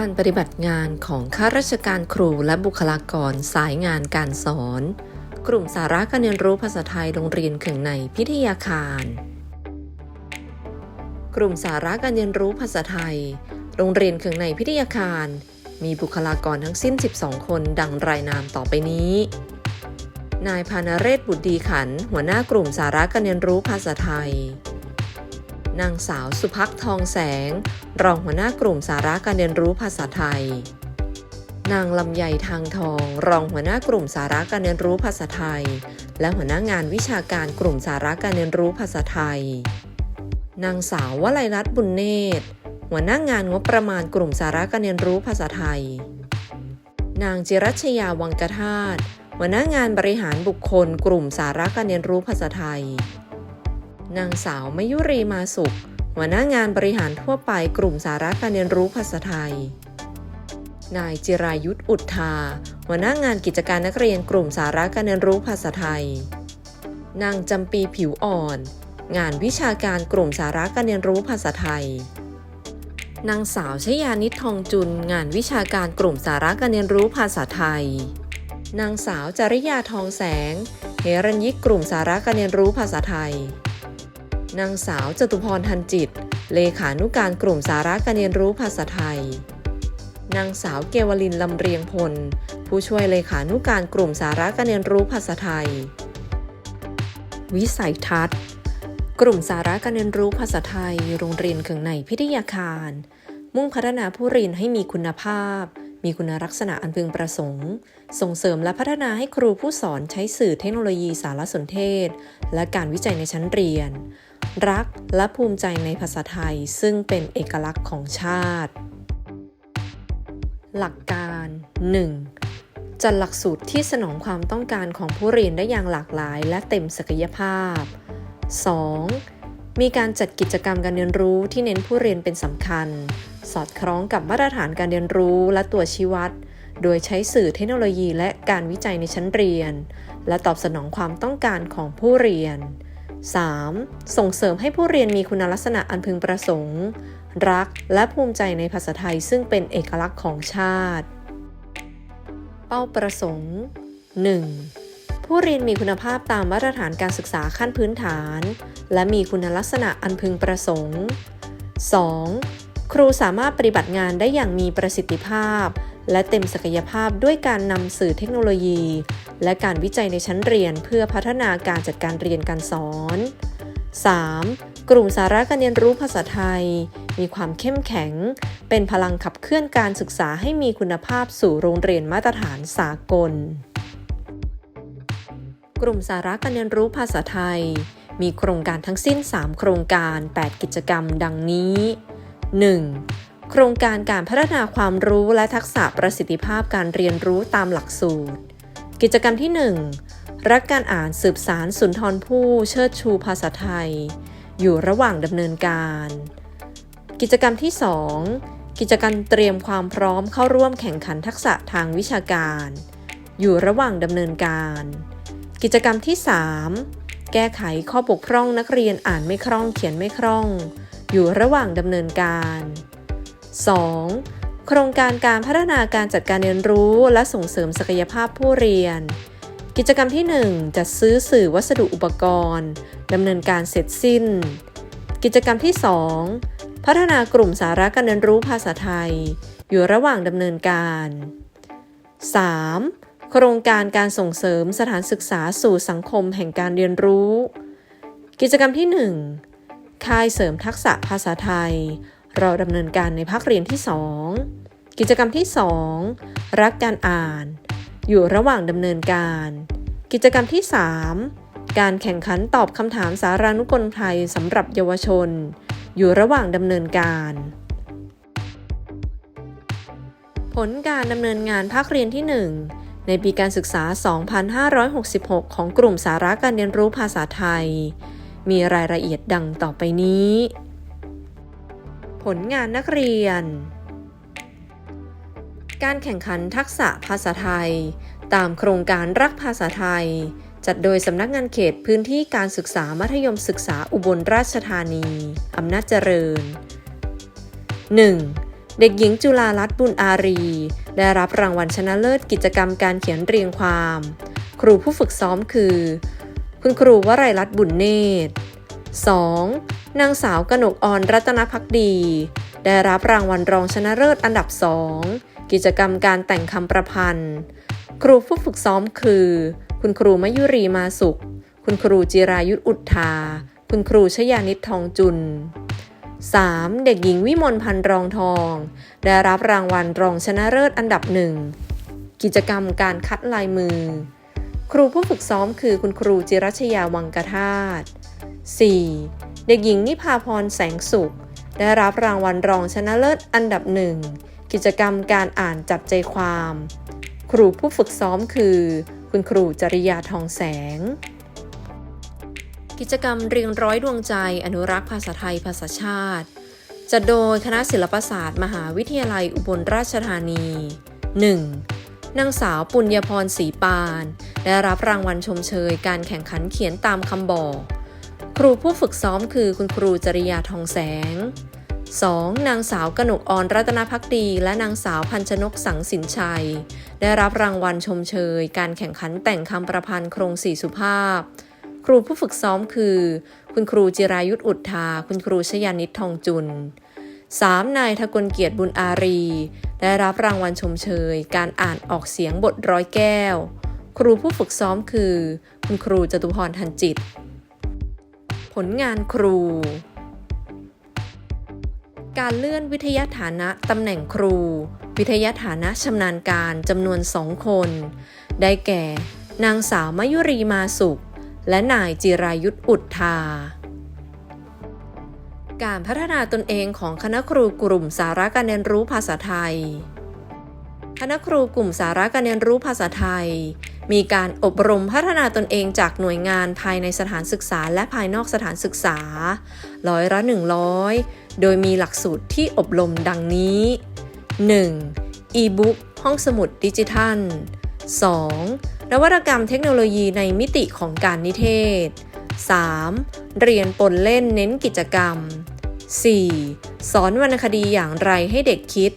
การปฏิบัติงานของข้าราชการครูและบุคลากรสายงานการสอน กลุ่มสาระการเรียนรู้ภาษาไทยโรงเรียนเขื่องในพิทยาคาร กลุ่มสาระการเรียนรู้ภาษาไทย โรงเรียนเขื่องในพิทยาคาร มีบุคลากรทั้งสิ้น 12 คนดังรายนามต่อไปนี้ นายพานเรศบุตรดีขัน หัวหน้ากลุ่มสาระการเรียนรู้ภาษาไทย นางสาวสุภักทองแสง รองหัวหน้ากลุ่มสาระการเรียนรู้ภาษาไทย นางลำไยทางทอง รองหัวหน้ากลุ่มสาระการเรียนรู้ภาษาไทย และหัวหน้างานวิชาการกลุ่มสาระการเรียนรู้ภาษาไทย นางสาววลัยรัตน์บุญเนตร หัวหน้างานงบประมาณกลุ่มสาระการเรียนรู้ภาษาไทย นางจิรัชยาวังกธาตุหัวหน้างานบริหารบุคคล กลุ่มสาระการเรียนรู้ภาษาไทย นางสาวมยุรีมาสุข หัวหน้างานบริหารทั่วไปกลุ่มสาระการเรียนรู้ภาษาไทย นายจิรายุทธอุทธา หัวหน้างานกิจการนักเรียนกลุ่มสาระการเรียนรู้ภาษาไทย นางจำปีผิวอ่อน งานวิชาการกลุ่มสาระการเรียนรู้ภาษาไทย นางสาวชยานิดทองจุน งานวิชาการกลุ่มสาระการเรียนรู้ภาษาไทย นางสาวจริยาทองแสงเฮรัญยิกกลุ่มสาระการเรียนรู้ภาษาไทย นางสาวจตุพรทันจิต เลขานุการกลุ่มสาระการเรียนรู้ภาษาไทย นางสาวเกวลินลำเรียงพล ผู้ช่วยเลขานุการกลุ่มสาระการเรียนรู้ภาษาไทย วิสัยทัศน์ กลุ่มสาระการเรียนรู้ภาษาไทย โรงเรียนเขื่องในพิทยาคาร มุ่งพัฒนาผู้เรียนให้มีคุณภาพ มีคุณลักษณะอันพึงประสงค์ ส่งเสริมและพัฒนาให้ครูผู้สอนใช้สื่อเทคโนโลยีสารสนเทศ และการวิจัยในชั้นเรียน รักและภูมิใจในภาษาไทยซึ่งเป็นเอกลักษณ์ของชาติ หลักการ 1. จัดหลักสูตรที่สนองความต้องการของผู้เรียนได้อย่างหลากหลาย และเต็มศักยภาพ 2. มีการจัดกิจกรรมการเรียนรู้ที่เน้นผู้เรียนเป็นสำคัญ สอดคล้องกับมาตรฐานการเรียนรู้และตัวชี้วัด โดยใช้สื่อเทคโนโลยีและการวิจัยในชั้นเรียน และตอบสนองความต้องการของผู้เรียน 3. ส่งเสริมให้ผู้เรียนมีคุณลักษณะอันพึงประสงค์ รักและภูมิใจในภาษาไทยซึ่งเป็นเอกลักษณ์ของชาติ เป้าประสงค์ 1. ผู้เรียนมีคุณภาพตามมาตรฐานการศึกษาขั้นพื้นฐาน และมีคุณลักษณะอันพึงประสงค์ 2. ครูสามารถปฏิบัติงานได้อย่างมีประสิทธิภาพ และเต็มศักยภาพด้วยการนำสื่อเทคโนโลยี และการวิจัยในชั้นเรียนเพื่อพัฒนาการจัดการเรียนการสอน 3. กลุ่มสาระการเรียนรู้ภาษาไทย มีความเข้มแข็ง เป็นพลังขับเคลื่อนการศึกษาให้มีคุณภาพสู่โรงเรียนมาตรฐานสากล กลุ่มสาระการเรียนรู้ภาษาไทย มีโครงการทั้งสิ้น 3 โครงการ 8 กิจกรรม ดังนี้ 1. โครงการการพัฒนาความรู้และทักษะประสิทธิภาพการเรียนรู้ตามหลักสูตร กิจกรรมที่ 1 รักการอ่านสืบสารสุนทรภู่เชิดชูภาษาไทย อยู่ระหว่างดำเนินการ กิจกรรมที่ 2 กิจกรรมเตรียมความพร้อมเข้าร่วมแข่งขันทักษะทางวิชาการ อยู่ระหว่างดำเนินการ กิจกรรมที่ 3 แก้ไขข้อบกพร่องนักเรียนอ่านไม่คล่องเขียนไม่คล่อง อยู่ระหว่างดำเนินการ 2. โครงการการพัฒนาการจัดการเรียนรู้และส่งเสริมศักยภาพผู้เรียน กิจกรรมที่ 1 จัดซื้อสื่อวัสดุอุปกรณ์ดำเนินการเสร็จสิ้น กิจกรรมที่ 2 พัฒนากลุ่มสาระการเรียนรู้ภาษาไทย อยู่ระหว่างดำเนินการ 3. โครงการการส่งเสริมสถานศึกษาสู่สังคมแห่งการเรียนรู้ กิจกรรมที่ 1 ค่ายเสริมทักษะภาษาไทย เราดำเนินการในภาคเรียนที่ 2 กิจกรรมที่ 2 รักการอ่าน อยู่ระหว่างดำเนินการ กิจกรรมที่ 3 การแข่งขันตอบคำถามสารานุกรมไทยสำหรับเยาวชน อยู่ระหว่างดำเนินการ ผลการดำเนินงานภาคเรียนที่ 1 ในปีการศึกษา 2566 ของกลุ่มสาระการเรียนรู้ภาษาไทย มีรายละเอียดดังต่อไปนี้ ผลงานนักเรียน การแข่งขันทักษะภาษาไทย ตามโครงการรักภาษาไทย จัดโดยสำนักงานเขตพื้นที่การศึกษามัธยมศึกษาอุบลราชธานี อำนาจเจริญ 1. เด็กหญิงจุฬาลัตน์บุญอารี ได้รับรางวัลชนะเลิศกิจกรรมการเขียนเรียงความ ครูผู้ฝึกซ้อมคือ คุณครูวรัยรัตน์บุญเนตร 2. นางสาวกนกออนรัตนพักดี ได้รับรางวัลรองชนะเลิศอันดับ 2 กิจกรรมการแต่งคำประพันธ์ ครูผู้ฝึกซ้อมคือ คุณครูมยุรีมาสุข คุณครูจิรายุทธอุทธา คุณครูชยานิตทองจุน 3. เด็กหญิงวิมลพันธ์รองทอง ได้รับรางวัลรองชนะเลิศอันดับหนึ่งกิจกรรมการคัดลายมือ ครูผู้ฝึกซ้อมคือคุณครูจิรัชยาวังกธาตุ 4. เด็กหญิงนิพาพรแสงสุข ได้รับรางวัลรองชนะเลิศอันดับหนึ่งกิจกรรมการอ่านจับใจความ ครูผู้ฝึกซ้อมคือ คุณครูจริยาทองแสง กิจกรรมเรียงร้อยดวงใจอนุรักษ์ภาษาไทยภาษาชาติ จัดโดยคณะศิลปศาสตร์ มหาวิทยาลัยอุบลราชธานี 1. นางสาวปุญญพรศรีปาน ได้รับรางวัลชมเชยการแข่งขันเขียนตามคำบอก ครูผู้ฝึกซ้อมคือคุณครูจริยาทองแสง 2. นางสาวกนกออนรัตนพักดี และนางสาวพันชนกสังสินชัย ได้รับรางวัลชมเชย การแข่งขันแต่งคำประพันธ์โครงสี่สุภาพ ครูผู้ฝึกซ้อมคือ คุณครูจิรายุทธอุทธาคุณครูชยานิตทองจุน 3. นายทกลเกียรติบุญอารี ได้รับรางวัลชมเชย การอ่านออกเสียงบทร้อยแก้ว ครูผู้ฝึกซ้อมคือ คุณครูจตุพรทันจิต ผลงานครู การเลื่อนวิทยาฐานะตำแหน่งครู วิทยาฐานะชำนาญการจำนวนสองคน ได้แก่ นางสาวมยุรีมาสุข และนายจิรายุทธอุทธาการพัฒนาตนเองของคณะครูกลุ่มสาระการเรียนรู้ภาษาไทย คณะครูกลุ่มสาระการเรียนรู้ภาษาไทย มีการอบรมพัฒนาตนเองจากหน่วยงานภายในสถานศึกษาและภายนอกสถานศึกษา ร้อยละ100 โดยมีหลักสูตรที่อบรมดังนี้ 1. e-book ห้องสมุดดิจิทัล 2. นวัตกรรมเทคโนโลยีในมิติของการนิเทศ 3. เรียนปนเล่นเน้นกิจกรรม 4. สอนวรรณคดีอย่างไรให้เด็กคิด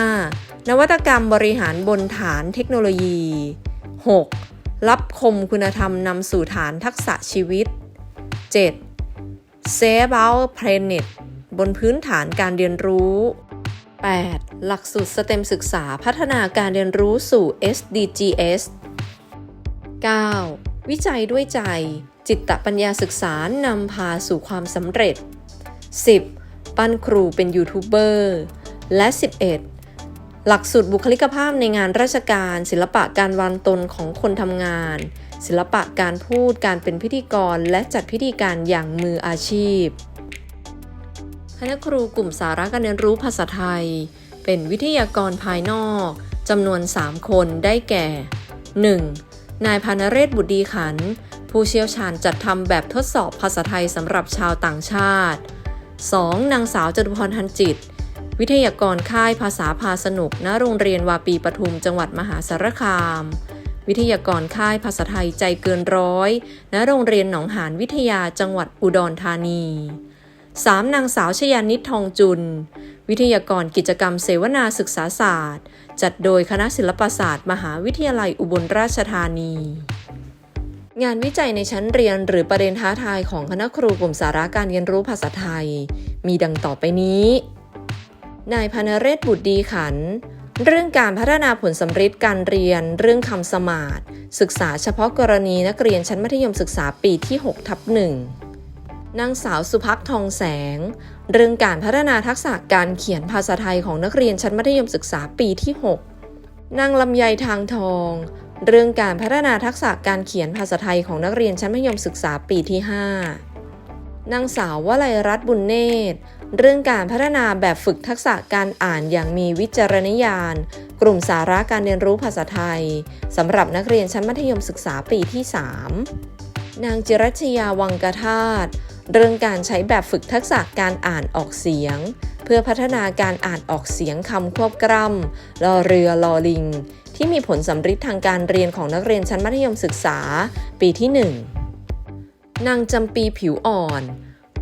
5. นวัตกรรมบริหารบนฐานเทคโนโลยี 6. รับคมคุณธรรมนำสู่ฐานทักษะชีวิต 7. Save Our Planet บนพื้นฐานการเรียนรู้ 8. หลักสูตรสเต็มศึกษาพัฒนาการเรียนรู้สู่ SDGs 9. วิจัยด้วยใจ จิตปัญญาศึกษานำพาสู่ความสำเร็จ 10. ปั้นครูเป็นยูทูบเบอร์ และ 11. หลักสูตรบุคลิกภาพในงานราชการ ศิลปะการวางตนของคนทำงาน ศิลปะการพูดการเป็นพิธีกร และจัดพิธีการอย่างมืออาชีพคณะครูกลุ่มสาระการเรียนรู้ภาษาไทย เป็นวิทยากรภายนอกจำนวน 3 คนได้แก่ 1. นายพานเรศบุตรดีขัน ผู้เชี่ยวชาญจัดทำแบบทดสอบภาษาไทยสำหรับชาวต่างชาติ 2. นางสาวจตุพรทันจิต วิทยากรค่ายภาษาพาสนุก ณ โรงเรียนวาปีปทุม จังหวัดมหาสารคาม วิทยากรค่ายภาษาไทยใจเกินร้อย ณ โรงเรียนหนองหานวิทยา จังหวัดอุดรธานี 3. นางสาวชยานิตทองจุน วิทยากรกิจกรรมเสวนาศึกษาศาสตร์ จัดโดยคณะศิลปศาสตร์ มหาวิทยาลัยอุบลราชธานี งานวิจัยในชั้นเรียนหรือประเด็นท้าทายของคณะครูกลุ่มสาระการเรียนรู้ภาษาไทย มีดังต่อไปนี้ นายพานเรศบุตรดีขัน เรื่องการพัฒนาผลสำฤทธิ์การเรียน เรื่องคำสมาธิศึกษาเฉพาะกรณีนักเรียนชั้นมัธยมศึกษาปีที่6ทับหนึ่งนางสาวสุภักทองแสง เรื่องการพัฒนาทักษะการเขียนภาษาไทยของนักเรียนชั้นมัธยมศึกษาปีที่ 6 นางลำไยทางทอง เรื่องการพัฒนาทักษะการเขียนภาษาไทยของนักเรียนชั้นมัธยมศึกษาปีที่ 5นางสาววลัยรัตน์บุญเนตร เรื่องการพัฒนาแบบฝึกทักษะการอ่านอย่างมีวิจารณญาณ กลุ่มสาระการเรียนรู้ภาษาไทยสำหรับนักเรียนชั้นมัธยมศึกษาปีที่ 3 นางจิรัชยาวังกธาตุเรื่องการใช้แบบฝึกทักษะการอ่านออกเสียง เพื่อพัฒนาการอ่านออกเสียงคำควบกล้ำรอเรือลอลิง ที่มีผลสำฤทธิ์ทางการเรียนของนักเรียนชั้นมัธยมศึกษา ปีที่ 1 นางจำปีผิวอ่อน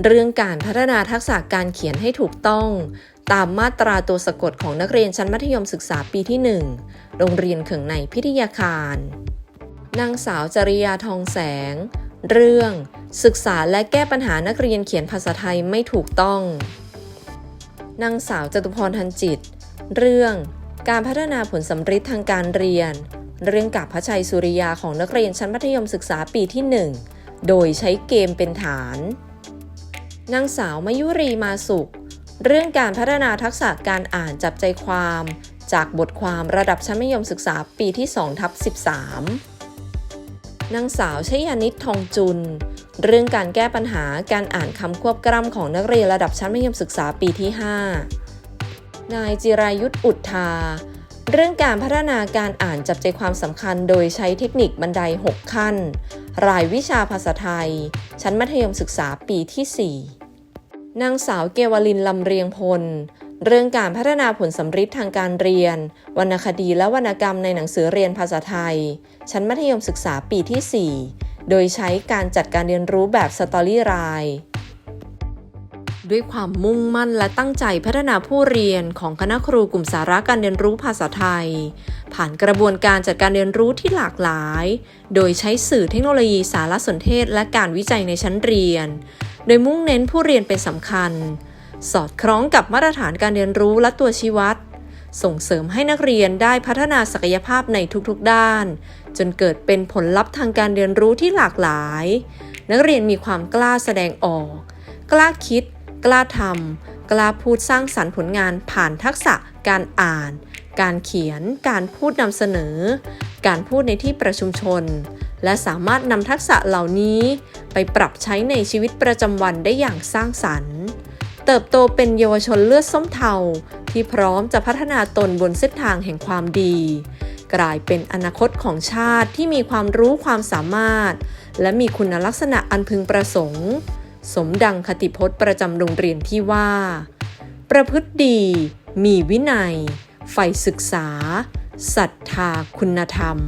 เรื่องการพัฒนาทักษะการเขียนให้ถูกต้อง ตามมาตราตัวสะกดของนักเรียนชั้นมัธยมศึกษาปีที่ 1 โรงเรียนเขิงในพิทยาคาร นางสาวจริยาทองแสง เรื่อง ศึกษาและแก้ปัญหานักเรียนเขียนภาษาไทยไม่ถูกต้อง นางสาวจตุพรทันจิต เรื่อง การพัฒนาผลสำฤทธิ์ทางการเรียน เรื่องกับพระชัยสุริยาของนักเรียนชั้นมัธยมศึกษาปีที่ 1 โดยใช้เกมเป็นฐาน นางสาวมายุรีมาสุข เรื่องการพัฒนาทักษะการอ่านจับใจความ จากบทความระดับชั้นมัธยมศึกษาปีที่2ทับ13 นางสาวชยานิตทองจุน เรื่องการแก้ปัญหาการอ่านคำควบกล้ำของนักเรียนระดับชั้นมัธยมศึกษาปีที่ 5 นายจิรายุทธอุทธาเรื่องการพัฒนาการอ่านจับใจความสำคัญโดยใช้เทคนิคบันได 6 ขั้น รายวิชาภาษาไทย ชั้นมัธยมศึกษาปีที่ 4 นางสาวเกวลินลำเรียงพล เรื่องการพัฒนาผลสำฤทธิ์ทางการเรียน วรรณคดีและวรรณกรรมในหนังสือเรียนภาษาไทย ชั้นมัธยมศึกษาปีที่ 4 โดยใช้การจัดการเรียนรู้แบบสตอรี่ไลน์ ด้วยความมุ่งมั่นและตั้งใจพัฒนาผู้เรียนของคณะครูกลุ่มสาระการเรียนรู้ภาษาไทย ผ่านกระบวนการจัดการเรียนรู้ที่หลากหลาย โดยใช้สื่อเทคโนโลยีสารสนเทศและการวิจัยในชั้นเรียน โดยมุ่งเน้นผู้เรียนเป็นสำคัญ สอดคล้องกับมาตรฐานการเรียนรู้และตัวชี้วัด ส่งเสริมให้นักเรียนได้พัฒนาศักยภาพในทุกๆด้าน จนเกิดเป็นผลลัพธ์ทางการเรียนรู้ที่หลากหลาย นักเรียนมีความกล้าแสดงออก กล้าคิด กล้าทำกล้าพูดสร้างสรรค์ผลงานผ่านทักษะการอ่าน การเขียน การพูดนำเสนอ การพูดในที่ประชุมชน และสามารถนำทักษะเหล่านี้ไปปรับใช้ในชีวิตประจำวันได้อย่างสร้างสรรค์ เติบโตเป็นเยาวชนเลือดส้มเทา ที่พร้อมจะพัฒนาตนบนเส้นทางแห่งความดี กลายเป็นอนาคตของชาติที่มีความรู้ความสามารถ และมีคุณลักษณะอันพึงประสงค์ สมดังคติพจน์ประจำโรงเรียนที่ว่า ประพฤติดี มีวินัย ใฝ่ศึกษา ศรัทธาคุณธรรม